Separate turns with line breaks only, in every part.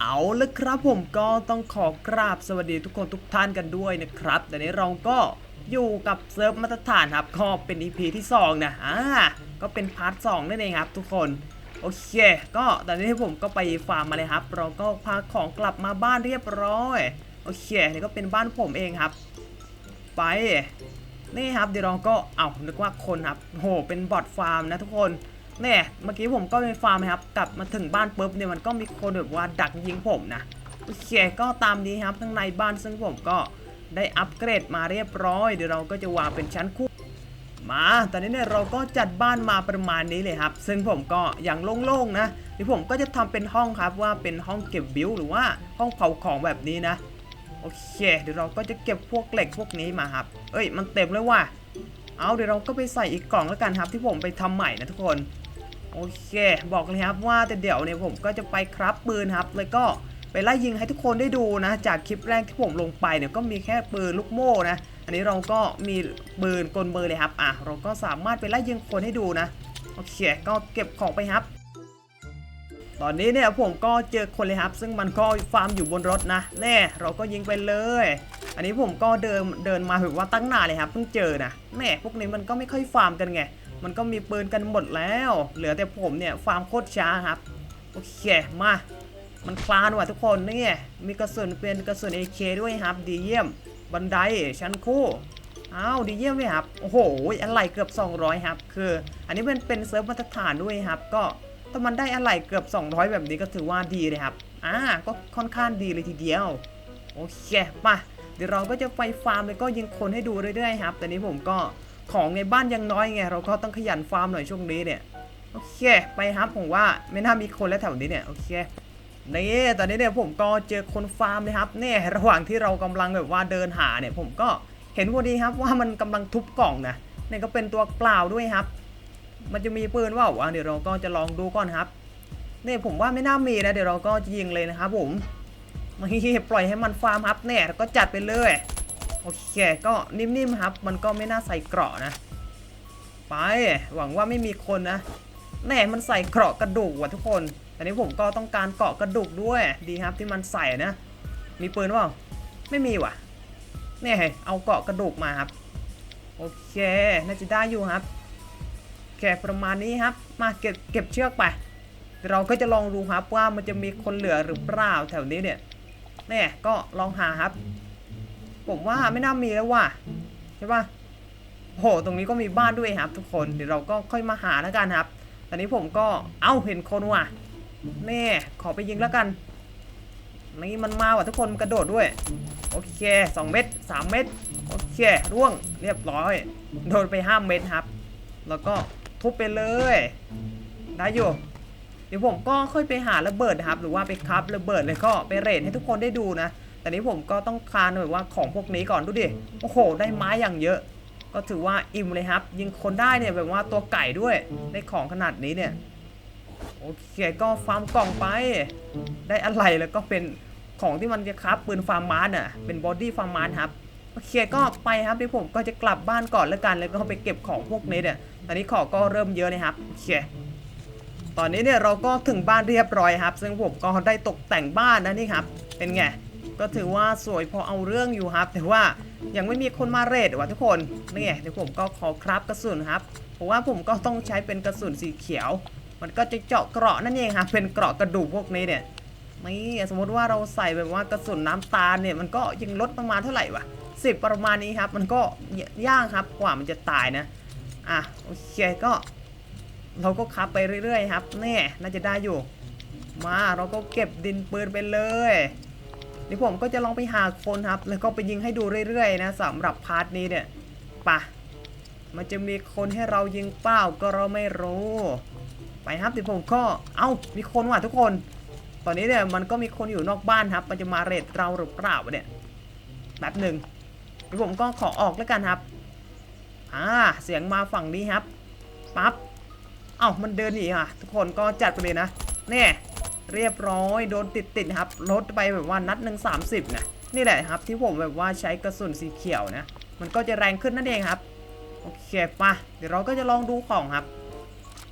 เอาละครับผมก็ต้องขอกราบสวัสดีทุกคนทุกท่านกันด้วยนะครับแต่นี้เราก็อยู่กับเซิร์ฟมาตรฐานครับก็เป็น EP ที่2นะอ่าก็เป็นพาร์ท2นั่นเองครับ ทุกคนโอเค ก็ตอนนี้ผมก็ไปฟาร์มมาเลยครับ เราก็พาของกลับมาบ้านเรียบร้อยโอเคนี่ก็เป็นบ้านผมเองครับ ไปนี่ครับเดี๋ยวเราก็เอานึกว่าคนครับโหเป็นบอทฟาร์มนะทุกคน เนี่ยเมื่อกี้ผมก็ไปฟาร์มนะครับ กลับมาถึงบ้านปุ๊บเนี่ยมันก็มีคนแบบว่าดักยิงผมนะโอเคก็ตามนี้ครับข้างในบ้านซึ่งผมก็ได้อัปเกรดมาเรียบร้อย เดี๋ยวเราก็จะวางเป็นชั้นคู่มา ตอนนี้เนี่ยเราก็จัดบ้านมาประมาณนี้เลยครับ ซึ่งผมก็อย่างโล่งๆนะเดี๋ยวผมก็จะทำเป็นห้องครับว่าเป็นห้องเก็บบิวหรือว่าห้องเผาของแบบนี้นะ โอเค เดี๋ยวเราก็จะเก็บพวกเหล็กพวกนี้มาครับ เอ้ย มันเต็มเลยว่ะ เอาเดี๋ยวเราก็ไปใส่อีกกล่องแล้วกันครับ ที่ผมไปทำใหม่นะทุกคน โอเค บอกเลยครับว่าแต่เดี๋ยวเนี่ยผมก็จะไปครับปืนครับ แล้วก็ไปไล่ยิงให้ทุกคนได้ดูนะ จากคลิปแรกที่ผมลงไปเนี่ยก็มีแค่ปืนลูกโม่นะ อันนี้เราก็มีปืนกลเบอร์เลยครับ อะ เราก็สามารถไปไล่ยิงคนให้ดูนะ โอเค ก็เก็บของไปครับ ตอนนี้เนี่ยผมก็เจอคนเลยครับ ซึ่งมันก็ฟาร์มอยู่บนรถนะ แน่เราก็ยิงไปเลย อันนี้ผมก็เดินเดินมาถือว่าตั้งนานเลยครับเพิ่งเจอนะแน่พวกนี้มันก็ไม่ค่อยฟาร์มกันไง มันก็มีปืนกันหมดแล้ว เหลือแต่ผมเนี่ยฟาร์มโคตรช้าครับ โอเค มา มันคลานว่ะทุกคนนี่ มีกระสุนเป็นกระสุน AK ด้วยครับ ดีเยี่ยม บันไดชั้นคู่อ้าวดีเยี่ยมเลยครับ โอ้โห อะไรเกือบ 200 ครับ คือ อันนี้เป็นเป็นเซิร์ฟมาตรฐานด้วยครับ ก็ถ้ามันได้อะไรเกือบ 200 แบบนี้ก็ถือว่าดีเลยครับ อ่า ก็ค่อนข้างดีเลยทีเดียว โอเค มา เดี๋ยวเราก็จะไปฟาร์มแล้วก็ยิงคนให้ดูเรื่อยๆครับ แต่นี้ผมก็ ของในบ้านยังน้อยไง เราก็ต้องขยันฟาร์มหน่อยช่วงนี้เนี่ย โอเค ไปครับผมว่าไม่น่ามีคนแล้วแถวนี้เนี่ย โอเคนี่ตอนนี้เนี่ยผมก็เจอคนฟาร์มเลยครับเนี่ยระหว่างที่เรากำลังแบบว่าเดินหาเนี่ย ผมก็เห็นพอดีครับว่ามันกำลังทุบกล่องนะเนี่ยก็เป็นตัวเปล่าด้วยครับ มันจะมีปืนว่าวะเดี๋ยวเราก็จะลองดูก่อนครับเนี่ยผมว่าไม่น่ามีนะเดี๋ยวเราก็จะยิงเลยนะครับผมไม่ปล่อยให้มันฟาร์มครับเนี่ยก็จัดไปเลย โอเค ก็นิ่มๆครับ มันก็ไม่น่าใส่เกราะนะ ไป หวังว่าไม่มีคนนะ แน่มันใส่เกราะกระดูกว่ะทุกคน แต่นี้ผมก็ต้องการเกราะกระดูกด้วย ดีครับที่มันใส่นะ มีปืนเปล่า ไม่มีว่ะเนี่ยเอาเกราะกระดูกมาครับ โอเค น่าจะได้อยู่ครับแค่ประมาณนี้ครับ มาเก็บเก็บเชือกไป เราก็จะลองดูครับว่ามันจะมีคนเหลือหรือเปล่าแถวนี้เนี่ย เนี่ยก็ลองหาครับ ผมว่าไม่น่ามีแล้วว่ะใช่ปะโหตรงนี้ก็มีบ้านด้วยครับ ทุกคนเดี๋ยวเราก็ค่อยมาหาแล้วกันครับ ตอนนี้ผมก็เอ้าเห็นคนว่ะแน่ขอไปยิงแล้วกันนี่มันมาว่ะทุกคนกระโดดด้วย โอเค2เม็ด3เม็ดโอเคร่วงเรียบร้อย โดนไป5เม็ดครับ แล้วก็ทุบไปเลย ได้อยู่เดี๋ยวผมก็ค่อยไปหาระเบิดครับ หรือว่าไปคับระเบิดเลยก็ไปเรทให้ทุกคนได้ดูนะ แต่นี้ผมก็ต้องคานแบบว่าของพวกนี้ก่อนดูดิ โอ้โห ได้ไม้อย่างเยอะ ก็ถือว่าอิ่มเลยครับ ยิงคนได้เนี่ยแบบว่าตัวไก่ด้วย ได้ของขนาดนี้เนี่ย โอเคก็ฟาร์มกล่องไป ได้อะไรแล้วก็เป็นของที่มันจะครับปืนฟาร์มมาร์น่ะ เป็นบอดี้ฟาร์มมาร์ครับ โอเคก็ไปครับที่ผมก็จะกลับบ้านก่อนแล้วกัน แล้วก็ไปเก็บของพวกนี้เนี่ย ตอนนี้ของก็เริ่มเยอะนะครับ โอเคตอนนี้เนี่ยเราก็ถึงบ้านเรียบร้อยครับ ซึ่งผมก็ได้ตกแต่งบ้านนะนี่ครับ เป็นไง ก็ถือว่าสวยพอเอาเรื่องอยู่ครับ แต่ว่ายังไม่มีคนมาเรทว่ะทุกคนนี่ไงเดี๋ยวผมก็ขอครับกระสุนครับ เพราะว่าผมก็ต้องใช้เป็นกระสุนสีเขียว มันก็จะเจาะเกราะนั่นเองครับเป็นเกราะกระดูกพวกนี้เนี่ยนี่สมมติว่าเราใส่แบบว่ากระสุนน้ำตาลเนี่ยมันก็ยังลดประมาณเท่าไหร่วะสิบประมาณนี้ครับ มันก็ย่างครับกว่ามันจะตายนะอะโอเคก็ เราก็คับไปเรื่อยๆ ครับแน่น่าจะได้อยู่ มาเราก็เก็บดินปืนไปเลย เดี๋ยวผมก็จะลองไปหาคนครับ แล้วก็ไปยิงให้ดูเรื่อยๆนะสำหรับพาร์ทนี้เนี่ยปะมันจะมีคนให้เรายิงเป้าก็เราไม่รู้ ไปครับเดี๋ยวผมก็เอ้ามีคนว่ะทุกคน ตอนนี้เนี่ยมันก็มีคนอยู่นอกบ้านครับ มันจะมาเรทเราหรือเปล่าเนี่ยแป๊บหนึ่งเดี๋ยวผมก็ขอออกแล้วกันครับอ่าเสียงมาฝั่งนี้ครับปั๊บเอ้ามันเดินหนีอะทุกคนก็จัดไปเลยนะเนี่ย เรียบร้อยโดนติดติดๆครับลดไปแบบว่านัดหนึ่งสามสิบนะนี่แหละครับที่ผมแบบว่าใช้กระสุนสีเขียวนะ มันก็จะแรงขึ้นนั่นเองครับ โอเคปะเดี๋ยวเราก็จะลองดูของครับ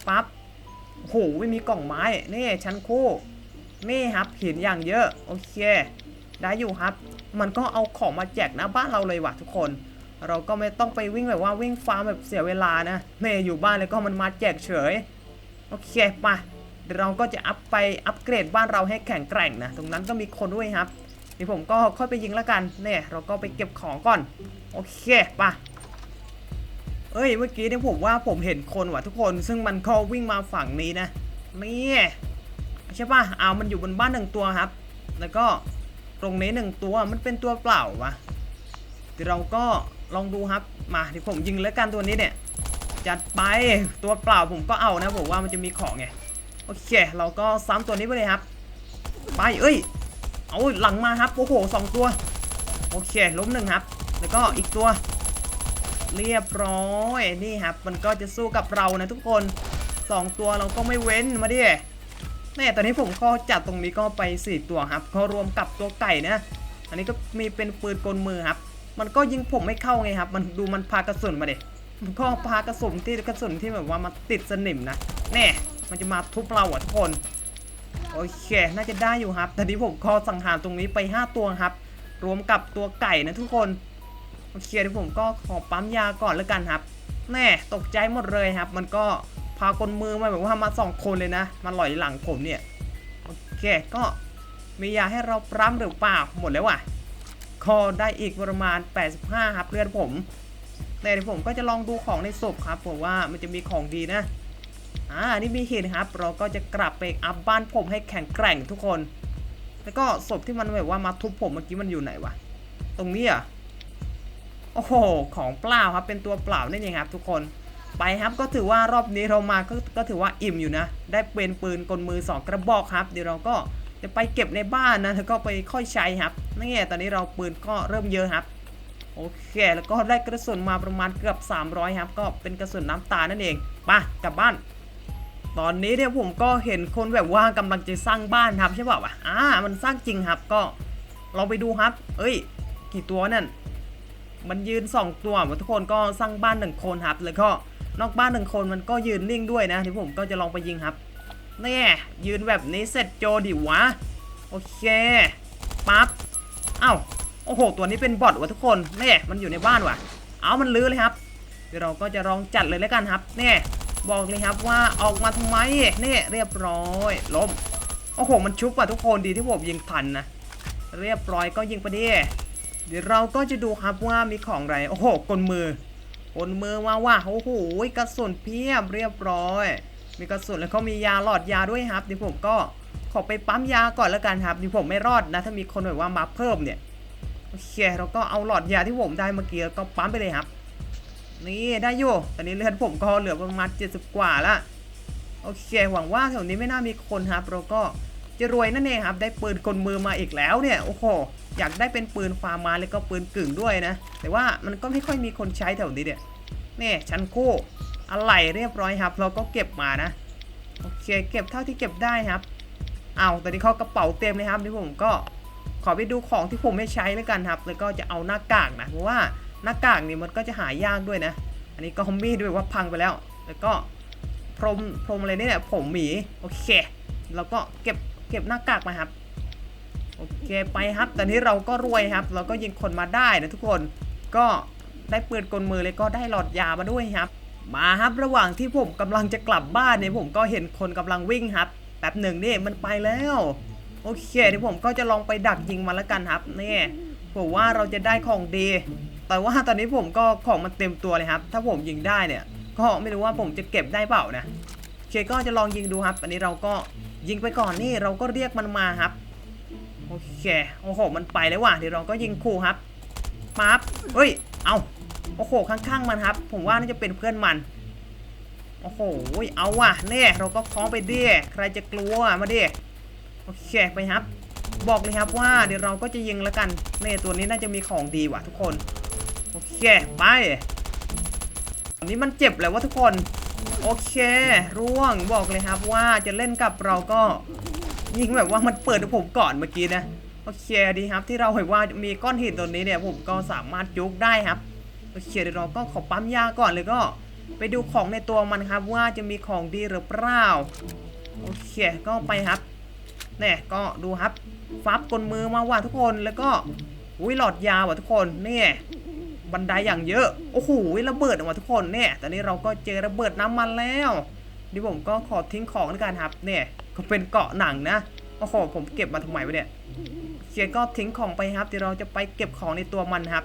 ปั๊บโอ้โหไม่มีกล่องไม้นี่ชั้นคู่นี่ครับหินอย่างเยอะ โอเค ได้อยู่ครับ มันก็เอาของมาแจกหน้าบ้านเราเลยว่ะทุกคน เราก็ไม่ต้องไปวิ่งแบบว่าวิ่งฟาร์มแบบเสียเวลานะแม่อยู่บ้านเลยก็มันมาแจกเฉย โอเคมา เราก็จะอัพไปอัปเกรดบ้านเราให้แข็งแกร่งนะ ตรงนั้นก็มีคนด้วยครับนี่ผมก็ค่อยไปยิงแล้วกันเนี่ยเราก็ไปเก็บของก่อน โอเคปะเอ้ยเมื่อกี้เนี่ยผมว่าผมเห็นคนว่ะทุกคน ซึ่งมันก็วิ่งมาฝั่งนี้นะนี่ใช่ปะเอามันอยู่บนบ้านหนึ่งตัวครับ แล้วก็ตรงนี้หนึ่งตัวมันเป็นตัวเปล่าวะเดี๋ยวเราก็ลองดูครับมาเดี๋ยวผมยิงแล้วกันตัวนี้เนี่ยจัดไปตัวเปล่าผมก็เอานะผมว่ามันจะมีของไง โอเค เราก็ซ้ำตัวนี้ไปเลยครับ ไปเอ้ย เอาหลังมาครับ โอ้โหสองตัว โอเค ล้มหนึ่งครับ แล้วก็อีกตัว เรียบร้อย นี่ครับ มันก็จะสู้กับเรานะทุกคนสองตัวเราก็ไม่เว้นมาดิแน่ตอนนี้ผมก็จัดตรงนี้ก็ไปสี่ตัวครับก็รวมกับตัวไก่นะ อันนี้ก็มีเป็นปืนกลมือครับ มันก็ยิงผมไม่เข้าไงครับ มันดูมันพากระสุนมาเด็มันก็พากระสุนที่กระสุนที่แบบว่ามันติดสนิมนะแน่ มันจะมาทุบเราอะทุกคน โอเค น่าจะได้อยู่ครับ แต่นี้ผมก็สังหารตรงนี้ไป 5 ตัวครับ รวมกับตัวไก่นะทุกคน โอเคเดี๋ยวผมก็ขอปั๊มยาก่อนแล้วกันครับ แน่ตกใจหมดเลยครับ มันก็พากลมือมาแบบว่ามาสองคนเลยนะ มาหลอยหลังผมเนี่ย โอเค ก็มียาให้เราปั๊มหรือเปล่า หมดแล้วว่ะคอได้อีกประมาณ 85 ครับเลือดผม แต่เดี๋ยวผมก็จะลองดูของในศพครับผมว่ามันจะมีของดีนะ อ่านี่มีเห็นครับ เราก็จะกลับไปอัพบ้านผมให้แข็งแกร่งทุกคน แล้วก็ศพที่มันแบบว่ามาทุบผมเมื่อกี้มันอยู่ไหนวะ ตรงนี้อะ โอ้โห ของเปล่าครับ เป็นตัวเปล่านั่เองครับ ทุกคน ไปครับก็ถือว่ารอบนี้เรามาก็ก็ถือว่าอิ่มอยู่นะ ได้เป็นปืนกลมือ 2 กระบอกครับ เดี๋ยวเราก็จะไปเก็บในบ้านนะแล้วก็ไปค่อยใช้ครับนี่ตอนนี้เราปืนก็เริ่มเยอะครับ โอเค แล้วก็ได้กระสุนมาประมาณเกือบ 300 ครับ ก็เป็นกระสุนน้ำตาลนั่นเอง ไปกลับบ้าน ตอนนี้เนี่ยผมก็เห็นคนแบบว่ากำลังจะสร้างบ้านครับใช่ป่าวะอ่ามันสร้างจริงครับก็ลองไปดูครับ เอ้ย กี่ตัวนั่นมันยืน 2 ตัวทุกคนก็สร้างบ้านหนึ่งคนครับ แล้วก็นอกบ้านหนึ่งคนมันก็ยืนนิ่งด้วยนะที่ผมก็จะลองไปยิงครับนี่ยืนแบบนี้เสร็จโจดิวะโอเคปั๊บเอ้าโอ้โห ตัวนี้เป็นบอทวะทุกคนนี่มันอยู่ในบ้านวะเอามันลื้อเลยครับเดี๋ยวเราก็จะลองจัดเลยแล้วกันครับนี่ บอกเลยครับว่าออกมาทำไมนี่เรียบร้อยล้มโอ้โหมันชุบอะทุกคนดีที่ผมยิงทันนะเรียบร้อยก็ยิงไปดิเดี๋ยวเราก็จะดูครับว่ามีของอะไรโอ้โหกลมือกลมือว่าว่าโอ้โหกระสุนเพียบเรียบร้อย มีกระสุนแล้วก็มียาหลอดยาด้วยครับเดี๋ยวผมก็ขอไปปั๊มยาก่อนแล้วกันครับเดี๋ยวผมไม่รอดนะ ถ้ามีคนแบบว่ามาเพิ่มเนี่ยโอเคเราก็เอาหลอดยาที่ผมได้เมื่อกี้ก็ปั๊มไปเลยครับ นี่ได้อยู่ตอนนี้เลือดผมก็เหลือประมาณ70 กว่าละโอเค หวังว่าแถวนี้ไม่น่ามีคนครับเราก็จะรวยนั่นเองครับ ได้ปืนกลมือมาอีกแล้วเนี่ย โอ้โห อยากได้เป็นปืนฟาร์มาแล้วก็ปืนกึ่งด้วยนะ แต่ว่ามันก็ไม่ค่อยมีคนใช้แถวนี้เนี่ยนี่ชั้นคู่อะไรเรียบร้อยครับ เราก็เก็บมานะ โอเค เก็บเท่าที่เก็บได้ครับ เอาตอนนี้เขากระเป๋าเต็มเลยครับที่ผมก็ขอไปดูของที่ผมไม่ใช้แล้วกันครับ แล้วก็จะเอาหน้ากากนะ เพราะว่า หน้ากากนี่มันก็จะหายากด้วยนะ อันนี้ก็ฮอมมี่ด้วยว่าพังไปแล้ว แล้วก็พรมพรมอะไรนี่เนี่ยผมหมีโอเคแล้วก็เก็บเก็บหน้ากากมาครับโอเคไปครับตอนนี้เราก็รวยครับ เราก็ยิงคนมาได้นะทุกคนก็ได้ปืนกลมือเลยก็ได้หลอดยามาด้วยครับ มาครับระหว่างที่ผมกำลังจะกลับบ้านเนี่ยผมก็เห็นคนกำลังวิ่งครับแป๊บหนึ่งนี่มันไปแล้วโอเคเดี๋ยวผมก็จะลองไปดักยิงมันแล้วกันครับนี่ผมว่าเราจะได้ของดี แต่ว่าตอนนี้ผมก็ของมันเต็มตัวเลยครับ ถ้าผมยิงได้เนี่ย ก็ไม่รู้ว่าผมจะเก็บได้เปล่านะโอเคก็จะลองยิงดูครับ อันนี้เราก็ยิงไปก่อนนี่เราก็เรียกมันมาครับ โอเค โอ้โห มันไปแล้วว่ะ เดี๋ยวเราก็ยิงคู่ครับปั๊บเฮ้ย เอาโอ้โห ข้างๆมันครับ ผมว่าน่าจะเป็นเพื่อนมัน โอ้โห เอาว่ะเน่เราก็คล้องไปดิใครจะกลัว มาดิ โอเคไปครับ บอกเลยครับว่าเดี๋ยวเราก็จะยิงแล้วกันเน่ตัวนี้น่าจะมีของดีว่ะทุกคน โอเคไปอันนี้มันเจ็บแล้ววะทุกคน โอเค ร่วงบอกเลยครับว่าจะเล่นกับเราก็ยิงแบบว่ามันเปิดผมก่อนเมื่อกี้นะโอเคดีครับที่เราเห็นว่ามีก้อนหินตัวนี้เนี่ยผมก็สามารถยุกได้ครับโอเคเดี๋ยวเราก็ขอปั๊มยาก่อนเลยก็ ไปดูของในตัวมันครับว่าจะมีของดีหรือเปล่าโอเคก็ไปครับเนี่ยก็ดูครับ ฟับกลมือมาว่ะทุกคนแล้วก็อุ้ยหลอดยาวว่ะทุกคนเนี่ย บันไดอย่างเยอะ โอ้โหระเบิดออกมาทุกคนเนี่ย ตอนนี้เราก็เจอระเบิดน้ำมันแล้วดี๋ผมก็ขอทิ้งของด้วยกันครับ เนี่ย ก็เป็นเกาะหนังนะ โอ้โห ผมเก็บมาทำไมวะเนี่ยเคียก็ทิ้งของไปครับเดี๋ยวเราจะไปเก็บของในตัวมันครับ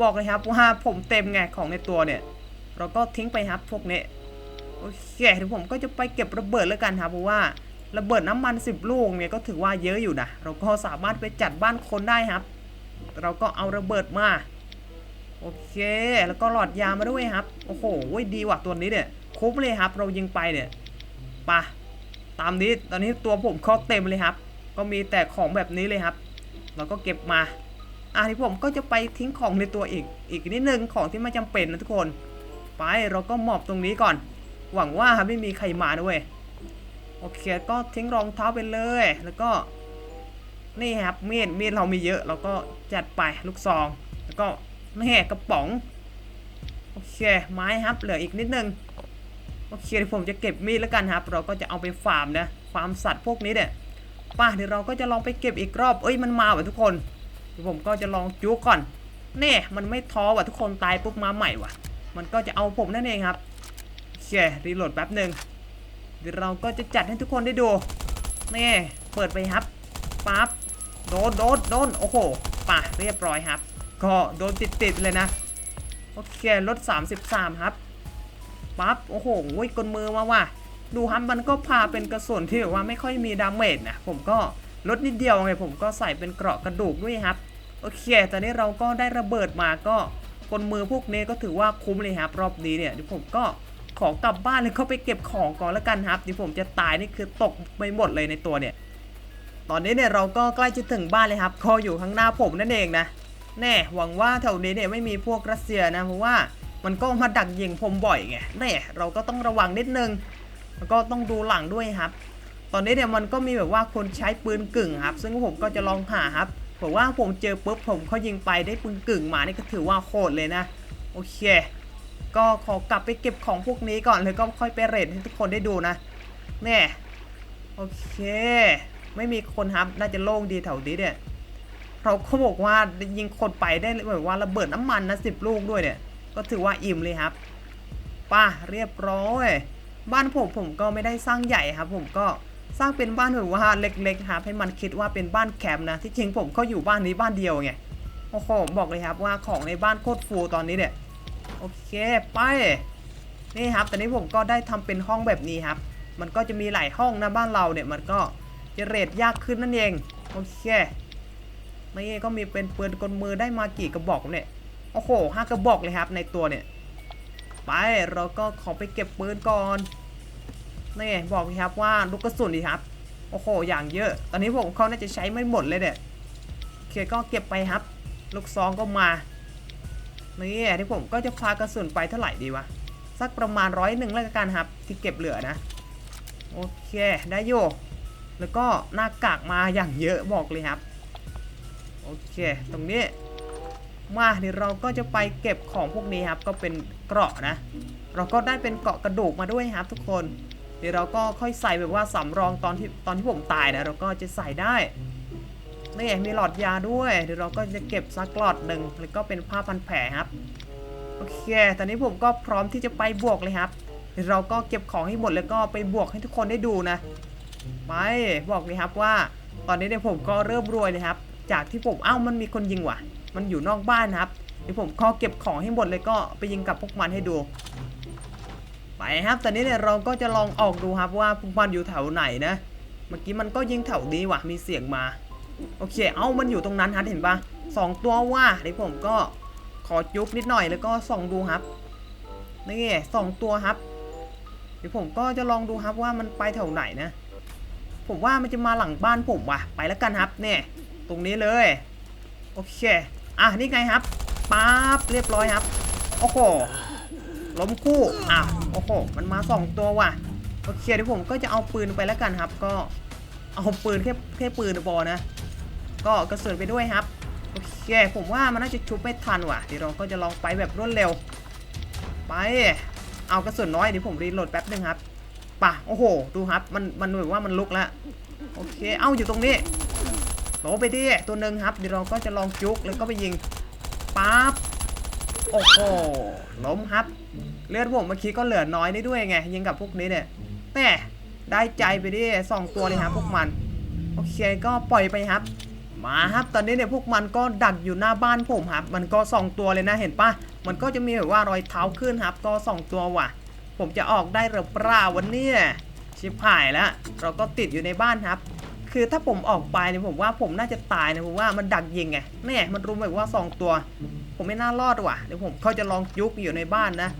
บอกเลยครับว่าผมเต็มไงของในตัวเนี่ย เราก็ทิ้งไปครับพวกนี้โอเคเดี๋ยวผมก็จะไปเก็บระเบิดแล้วกันครับเพราะว่าระเบิดน้ำมัน 10 ลูกเนี่ยก็ถือว่าเยอะอยู่นะ เราก็สามารถไปจัดบ้านคนได้ครับ เราก็เอาระเบิดมา โอเค แล้วก็หลอดยามาด้วยครับ โอ้โหดีว่ะตัวนี้เนี่ยคุ้มเลยครับ เรายิงไปเนี่ยไปะตามนี้ตอนนี้ตัวผมครอบเต็มเลยครับ ก็มีแต่ของแบบนี้เลยครับ เราก็เก็บมาอะที่ผมก็จะไปทิ้งของในตัวอีกอีกนิดนึงของที่ไม่จำเป็นนะทุกคน ไปเราก็หมอบตรงนี้ก่อน หวังว่าไม่มีใครมาด้วยโอเคก็ทิ้งรองเท้าไปเลย แล้วก็ นี่ครับมีดมีดเรามีเยอะ เราก็จัดไปลูกซอง แล้วก็ แม่กระป๋อง โอเค ไม้ครับ เหลืออีกนิดนึง โอเคเดี๋ยวผมจะเก็บมีดแล้วกันครับ เราก็จะเอาไปฟาร์มนะ ฟาร์มสัตว์พวกนี้เนี่ยป่ะเดี๋ยวเราก็จะลองไปเก็บอีกรอบ เอ้ย มันมาว่ะทุกคนเดี๋ยวผมก็จะลองจุกก่อน เนี่ย มันไม่ท้อว่ะทุกคนตายปุ๊บมาใหม่ว่ะ มันก็จะเอาผมนั่นเองครับโอเครีโหลดแป๊บหนึ่งเดี๋ยวเราก็จะจัดให้ทุกคนได้ดู นี่ เปิดไปครับปั๊บโดนโดนโดนโอ้โหป่ะเรียบร้อยครับ ก็โดนติดติดๆเลยนะ โอเคลด 33 ครับ ปั๊บ โอ้โหงุ้ยกลมือมาว่ะ ดูครับมันก็พาเป็นกระสุนที่แบบว่าไม่ค่อยมีดาเมจนะ ผมก็ลดนิดเดียวไง ผมก็ใส่เป็นเกราะกระดูกด้วยครับ โอเค ตอนนี้เราก็ได้ระเบิดมาก็กลมือพวกนี้ก็ถือว่าคุ้มเลยครับ รอบนี้เนี่ยเดี๋ยวผมก็ขอกลับบ้านเลยเข้าไปเก็บของก่อนแล้วกันครับเดี๋ยวผมจะตายนี่คือตกไปหมดเลยในตัวเนี่ย ตอนนี้เนี่ยเราก็ใกล้จะถึงบ้านเลยครับก็อยู่ข้างหน้าผมนั่นเองนะ แน่หวังว่าแถวนี้เนี่ยไม่มีพวกรัสเซียนะเพราะว่ามันก็มาดักยิงผมบ่อยไงแน่เราก็ต้องระวังนิดนึง แล้วก็ต้องดูหลังด้วยครับ ตอนนี้เนี่ยมันก็มีแบบว่าคนใช้ปืนกึ่งครับ ซึ่งผมก็จะลองหาครับผมว่าผมเจอปุ๊บผมเขายิงไปได้ปืนกึ่งมานี่ก็ถือว่าโคตรเลยนะ โอเค ก็ขอกลับไปเก็บของพวกนี้ก่อนเลยก็ค่อยไปเรทให้ทุกคนได้ดูนะแน่โอเค ไม่มีคนครับน่าจะโล่งดีแถวนี้เนี่ย เราก็บอกว่ายิงคนไปได้แบบว่าระเบิดน้ำมันนะสิบลูกด้วยเนี่ย ก็ถือว่าอิ่มเลยครับป่ะเรียบร้อย บ้านผมผมก็ไม่ได้สร้างใหญ่ครับ ผมก็สร้างเป็นบ้านแบบว่าเล็กๆครับให้มันคิดว่าเป็นบ้านแคมป์นะ ที่จริงผมก็อยู่บ้านนี้บ้านเดียวไงโอ้โหบอกเลยครับว่าของในบ้านโคตรฟูตอนนี้เนี่ยโอเคไปนี่ครับตอนนี้ผมก็ได้ทำเป็นห้องแบบนี้ครับ มันก็จะมีหลายห้องนะบ้านเราเนี่ยมันก็จะเรทยากขึ้นนั่นเองโอเค นี่ก็มีเป็นปืนกลมือได้มากี่กระบอกเนี่ย โอ้โหห้ากระบอกเลยครับในตัวเนี่ย ไปเราก็ขอไปเก็บปืนก่อน นี่บอกเลยครับว่าลูกกระสุนดีครับ โอ้โห อย่างเยอะ ตอนนี้ผมเขาน่าจะใช้ไม่หมดเลยเนี่ยเคก็เก็บไปครับ ลูกซองก็มา นี่ที่ผมก็จะพากระสุนไปเท่าไหร่ดีวะ สักประมาณร้อยหนึ่งแล้วกันครับ ที่เก็บเหลือนะ โอเค ได้อยู่แล้วก็หน้ากากมาอย่างเยอะบอกเลยครับ เค ตรงนี้มาเดี๋ยวเราก็จะไปเก็บของพวกนี้ครับ ก็เป็นเกราะนะ เราก็ได้เป็นเกราะกระดูกมาด้วยครับ ทุกคน เดี๋ยวเราก็ค่อยใส่แบบว่าสำรองตอนที่ตอนที่ผมตายนะ เราก็จะใส่ได้นี่มีหลอดยาด้วย เดี๋ยวเราก็จะเก็บสักหลอดหนึ่งแล้วก็เป็นผ้าพันแผลครับ โอเค ตอนนี้ผมก็พร้อมที่จะไปบวกเลยครับ เดี๋ยวเราก็เก็บของให้หมดแล้วก็ไปบวกให้ทุกคนได้ดูนะ ไปบอกเลยครับว่า ตอนนี้เนี่ยผมก็เริ่มรวยเลยครับ จากที่ผมเอ้ามันมีคนยิงว่ะ มันอยู่นอกบ้านครับเดี๋ยวผมก็เก็บของให้หมดเลยก็ไปยิงกับพวกมันให้ดู ไปครับตอนนี้เนี่ยเราก็จะลองออกดูครับว่าพวกมันอยู่แถวไหนนะ เมื่อกี้มันก็ยิงแถวนี้ว่ะมีเสียงมา โอเค เอ้ามันอยู่ตรงนั้นครับเห็นปะสองตัวว่าเดี๋ยวผมก็ขอจุกนิดหน่อยแล้วก็ส่องดูครับนี่สองตัวครับ เดี๋ยวผมก็จะลองดูครับว่ามันไปแถวไหนนะ ผมว่ามันจะมาหลังบ้านผมว่ะ ไปแล้วกันครับเนี่ย ตรงนี้เลย โอเค อะ นี่ไงครับป๊าบเรียบร้อยครับ โอ้โห ล้มคู่ อะ โอ้โห มันมาสองตัวว่ะ โอเคเดี๋ยวผมก็จะเอาปืนไปแล้วกันครับ ก็เอาปืนแค่แค่ปืนพอนะ ก็กระสุนไปด้วยครับ โอเค ผมว่ามันน่าจะชุบไม่ทันว่ะ เดี๋ยวเราก็จะลองไปแบบรวดเร็ว ไป เอากระสุนน้อยเดี๋ยวผมรีโหลดแป๊บนึงครับป่ะ โอ้โห ดูครับ มัน มันแบบว่ามันลุกแล้ว โอเค เอาอยู่ตรงนี้ โหลไปดิตัวหนึ่งครับ เดี๋ยวเราก็จะลองจุกแล้วก็ไปยิงปั๊บโอ้โหล้มครับ เลือดผมเมื่อกี้ก็เหลือน้อยได้ด้วยไง ยิงกับพวกนี้เนี่ยแม่ได้ใจไปดิสองตัวเลยครับพวกมัน โอเคก็ปล่อยไปครับ มาครับตอนนี้เนี่ยพวกมันก็ดักอยู่หน้าบ้านผมครับ มันก็สองตัวเลยนะเห็นปะมันก็จะมีแบบว่ารอยเท้าขึ้นครับ ก็สองตัวว่ะ ผมจะออกได้หรือเปล่าวันนี้ชิบหายแล้ว เราก็ติดอยู่ในบ้านครับ คือถ้าผมออกไปเนี่ยผมว่าผมน่าจะตายนะผมว่ามันดักยิงไงเนี่ยมันรู้แบบว่าสองตัว ผมไม่น่ารอดว่ะเดี๋ยวผมเขาจะลองยุกอยู่ในบ้านนะ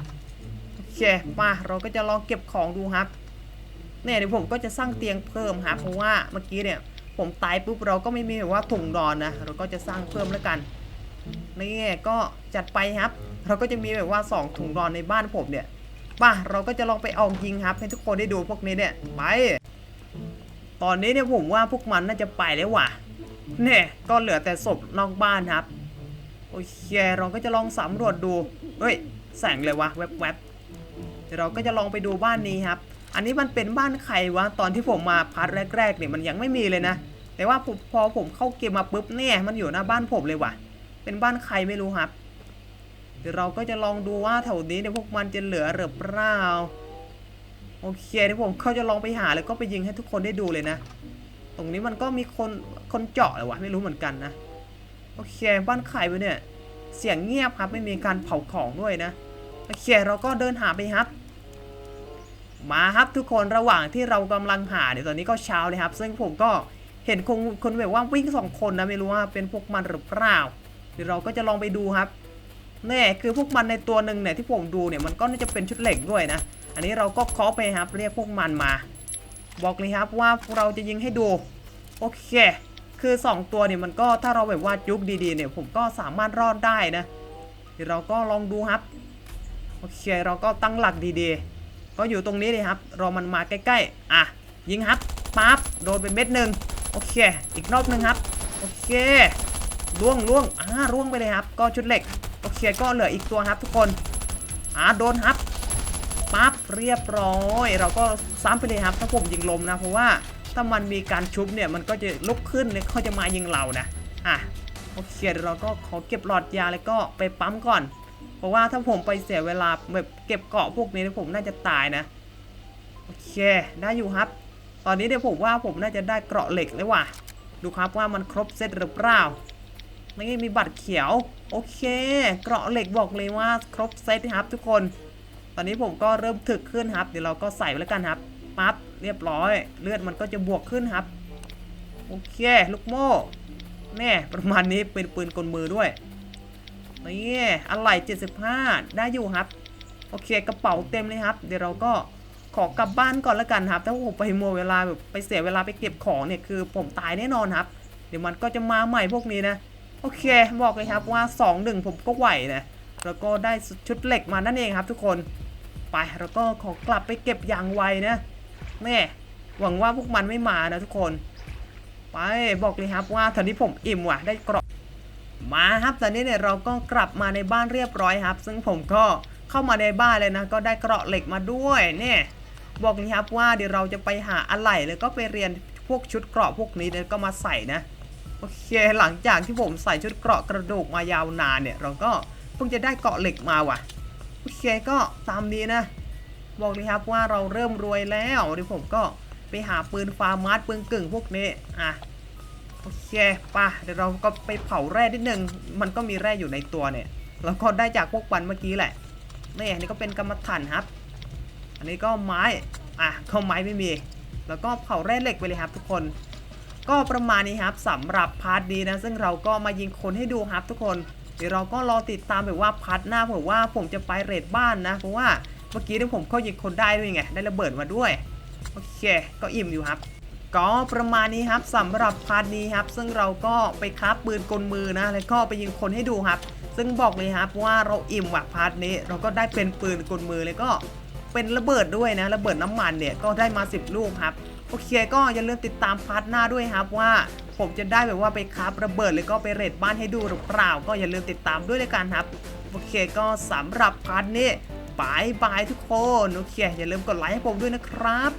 โอเคมาเราก็จะลองเก็บของดูครับเนี่ยเดี๋ยวผมก็จะสร้างเตียงเพิ่มครับเพราะว่าเมื่อกี้เนี่ย ผมตายปุ๊บเราก็ไม่มีแบบว่าถุงนอนนะเราก็จะสร้างเพิ่มแล้วกันนี่ก็จัดไปครับ เราก็จะมีแบบว่าสองถุงนอนในบ้านผมเนี่ยป่ะเราก็จะลองไปออกยิงครับ ให้ทุกคนได้ดูพวกนี้เนี่ยไป ตอนนี้เนี่ยผมว่าพวกมันน่าจะไปแล้วว่ะเนี่ยก็เหลือแต่ศพนอกบ้านครับ โอเคเราก็จะลองสำรวจดูเฮ้ยแสงเลยวะแวบๆเดี๋ยวเราก็จะลองไปดูบ้านนี้ครับ อันนี้มันเป็นบ้านใครวะตอนที่ผมมาพาร์ทแรกๆเนี่ยมันยังไม่มีเลยนะ แต่ว่าพอผมเข้าเกมมาปุ๊บเนี่ยมันอยู่หน้าบ้านผมเลยว่ะ เป็นบ้านใครไม่รู้ครับ เดี๋ยวเราก็จะลองดูว่าแถวนี้เนี่ยพวกมันจะเหลือหรือเปล่า โอเคเดี๋ยวผมเขาจะลองไปหาแล้วก็ไปยิงให้ทุกคนได้ดูเลยนะ ตรงนี้มันก็มีคนคนเจาะเลยวะไม่รู้เหมือนกันนะโอเคบ้านใครไปเนี่ย เสียงเงียบครับไม่มีการเผาของด้วยนะโอเคเราก็เดินหาไปครับ มาครับทุกคนระหว่างที่เรากำลังหาเนี่ยตอนนี้ก็เช้าเลยครับ ซึ่งผมก็เห็นคนคนแบบว่าวิ่งสองคนนะไม่รู้ว่าเป็นพวกมันหรือเปล่าเดี๋ยวเราก็จะลองไปดูครับแน่คือพวกมันในตัวหนึ่งเนี่ยที่ผมดูเนี่ยมันก็น่าจะเป็นชุดเหล็กด้วยนะ อันนี้เราก็เคาะไปครับเรียกพวกมันมา บอกเลยครับว่าเราจะยิงให้ดู โอเค คือ 2 ตัวเนี่ยมันก็ถ้าเราแบบว่าจุกดีๆเนี่ยผมก็สามารถรอดได้นะเดี๋ยวเราก็ลองดูครับโอเคเราก็ตั้งหลักดีๆ ก็อยู่ตรงนี้เลยครับ รอมันมาใกล้ๆ อะ ยิงครับปั๊บโดนไปเม็ดหนึ่งโอเค อีกรอบหนึ่งครับ โอเคล่วงล่วงอ่าล่วงไปเลยครับ ก็ชุดเหล็ก โอเคก็เหลืออีกตัวครับทุกคน อ่าโดนครับ ปั๊บเรียบร้อย เราก็ซ้ำไปเลยครับ ถ้าผมยิงลมนะ เพราะว่าถ้ามันมีการชุบเนี่ยมันก็จะลุกขึ้นแล้วเขาจะมายิงเรานะอะโอเคเดี๋ยวเราก็ขอเก็บหลอดยาแล้วก็ไปปั๊มก่อน เพราะว่าถ้าผมไปเสียเวลาแบบเก็บเกาะพวกนี้ผมน่าจะตายนะโอเคได้อยู่ครับ ตอนนี้เดี๋ยวผมว่าผมน่าจะได้เกราะเหล็กเลยว่ะดูครับว่ามันครบเซตหรือเปล่าไม่มีบัตรเขียว โอเค เกราะเหล็กบอกเลยว่าครบเซตครับทุกคน อนนี้ผมก็เริ่มถึกขึ้นครับ เดี๋ยวเราก็ใส่ไปแล้วกันครับ ปั๊บ เรียบร้อย เลือดมันก็จะบวกขึ้นครับ โอเค ลูกโม่แน่ประมาณนี้เป็นปืนกลมือด้วย นี่อะไร75 ได้อยู่ครับ โอเค กระเป๋าเต็มเลยครับ เดี๋ยวเราก็ขอกลับบ้านก่อนแล้วกันครับ ถ้าผมไปมัวเวลาแบบไปเสียเวลาไปเก็บของเนี่ยคือผมตายแน่นอนครับ เดี๋ยวมันก็จะมาใหม่พวกนี้นะ โอเค บอกเลยครับว่า 2 1 ผมก็ไหวนะ แล้วก็ได้ชุดเหล็กมานั่นเองครับทุกคน ไปแล้วก็ขอกลับไปเก็บอย่างไวนะแม่หวังว่าพวกมันไม่มานะทุกคน ไปบอกเลยครับว่าตอนนี้ผมอิ่มว่ะได้กรอบมาครับตอนนี้เนี่ยเราก็กลับมาในบ้านเรียบร้อยครับ ซึ่งผมก็เข้ามาในบ้านเลยนะ ก็ได้เกราะเหล็กมาด้วยเนี่ยบอกเลยครับว่าเดี๋ยวเราจะไปหาอะไหล่แล้วก็ไปเรียนพวกชุดเกราะพวกนี้แล้วก็มาใส่นะโอเคหลังจากที่ผมใส่ชุดเกราะกระดูกมายาวนานเนี่ย เราก็เพิ่งจะได้เกราะเหล็กมาว่ะ โอเคก็ตามนี้นะ บอกเลยครับว่าเราเริ่มรวยแล้วเดี๋ยวผมก็ไปหาปืนฟาร์มาร์ปืนกึ่งพวกนี้อะโอเคป่ะเดี๋ยวเราก็ไปเผาแร่นิดนึง มันก็มีแร่อยู่ในตัวเนี่ยแล้วก็ได้จากพวกมันเมื่อกี้แหละนี่อันนี้ก็เป็นกรรมฐานครับ อันนี้ก็ไม้อะก็ไม้ไม่มี แล้วก็เผาแร่เหล็กไปเลยครับทุกคน ก็ประมาณนี้ครับสำหรับพาร์ทนี้นะซึ่งเราก็มายิงคนให้ดูครับทุกคน เดี๋ยวเราก็รอติดตามแบบว่าพาร์ทหน้าผื่อว่าผมจะไปเรดบ้านนะ เพราะว่าเมื่อกี้ที่ผมเข้ายิงคนได้ด้วยไง ได้ระเบิดมาด้วย โอเค ก็อิ่มอยู่ครับ ก็ประมาณนี้ครับสำหรับพาร์ทนี้ครับ ซึ่งเราก็ไปคราฟปืนกลมือนะ แล้วก็ไปยิงคนให้ดูครับ ซึ่งบอกเลยครับว่าเราอิ่มว่ะพาร์ทนี้ เราก็ได้เป็นปืนกลมือแล้วก็เป็นระเบิดด้วยนะ ระเบิดน้ำมันเนี่ยก็ได้มา 10 ลูกครับ โอเคก็อย่าลืมติดตามพาร์ทหน้าด้วยครับว่า ผมจะได้แบบว่าไปคราฟระเบิดแล้วก็ไปเรดบ้านให้ดูหรือเปล่า ก็อย่าลืมติดตามด้วยเลยกันครับ โอเคก็สำหรับพาร์ทนี้บายบายทุกคน โอเค อย่าลืมกดไลค์ให้ผมด้วยนะครับ